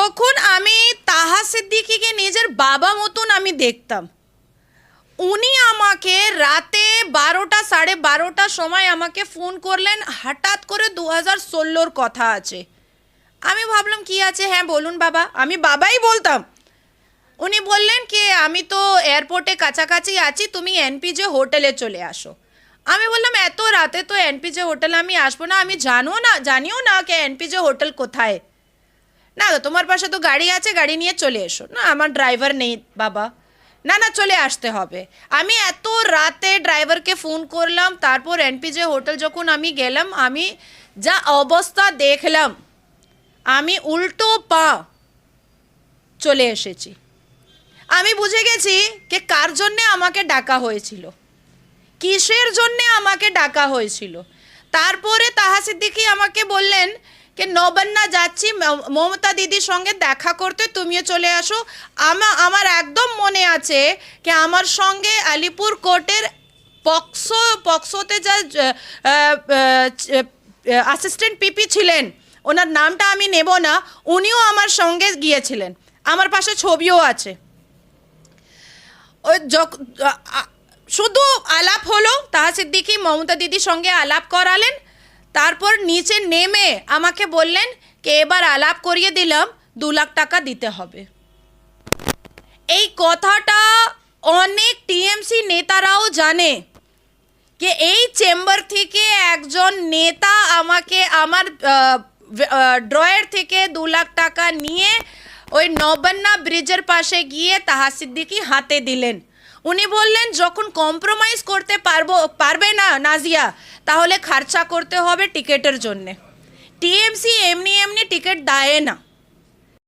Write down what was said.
তখন আমি তাহা সিদ্দিকিকে নিজের বাবা মতন আমি দেখতাম। উনি আমাকে রাতে বারোটা, সাড়ে বারোটার সময় আমাকে ফোন করলেন। হঠাৎ করে দু হাজার ষোলোর কথা আছে। আমি ভাবলাম, কি আছে? হ্যাঁ বলুন বাবা। আমি বাবাই বলতাম। উনি বললেন কি, আমি তো এয়ারপোর্টে কাছাকাছি আছি, তুমি এনপিজে হোটেলে চলে আসো। আমি বললাম, এত রাতে তো এনপিজে হোটেলে আমি আসব না। আমি জানো না, জানিও না কে এনপিজে হোটেল কোথায়? না তোমার পাশে তো গাড়ি আছে, গাড়ি নিয়ে চলে এসো। না, আমার ড্রাইভার নেই, বাবা। না না, চলে আসতে হবে। আমি এত রাতে ড্রাইভারকে ফোন করলাম, তারপর এনপিজে হোটেল যখন আমি গেলাম, আমি যা অবস্থা দেখলাম, আমি উল্টো পা চলে এসেছি। আমি বুঝে গেছি যে কার জন্যে আমাকে ডাকা হয়েছিল, কিসের জন্যে আমাকে ডাকা হয়েছিল। তারপরে তাহা সিদ্দিকি আমাকে বললেন যে নবান্না যাচ্ছি মমতা দিদির সঙ্গে দেখা করতে তুমিও চলে আসো। আমা, আমার একদম মনে আছে যে আমার সঙ্গে আলিপুর কোর্টের পক্সো, পক্সোতে যা অ্যাসিস্ট্যান্ট পিপি ছিলেন। ওনার নামটা আমি নেব না, উনিও আমার সঙ্গে গিয়েছিলেন। আমার পাশে ছবিও আছে। শুধু আলাপ হলো, তাহা সিদ্দিকি মমতা দিদির সঙ্গে আলাপ করালেন। তারপর নিচে নেমে আমাকে বললেন কে এবার আলাপ করিয়ে দিলাম, দু লাখ টাকা দিতে হবে। এই কথাটা অনেক টিএমসি নেতারাও জানে যে এই চেম্বার থেকে একজন নেতা আমাকে আমার ড্রয়ার থেকে দু লাখ টাকা নিয়ে ওই নবান্না ব্রিজের পাশে গিয়ে তাহা সিদ্দিকি হাতে দিলেন। উনি বললেন, যখন কম্প্রোমাইজ করতে পারব, পারবে না নাজিয়া, তাহলে খরচা করতে হবে টিকিটের জন্যে। টিএমসি এমনি এমনি টিকিট দেয় না।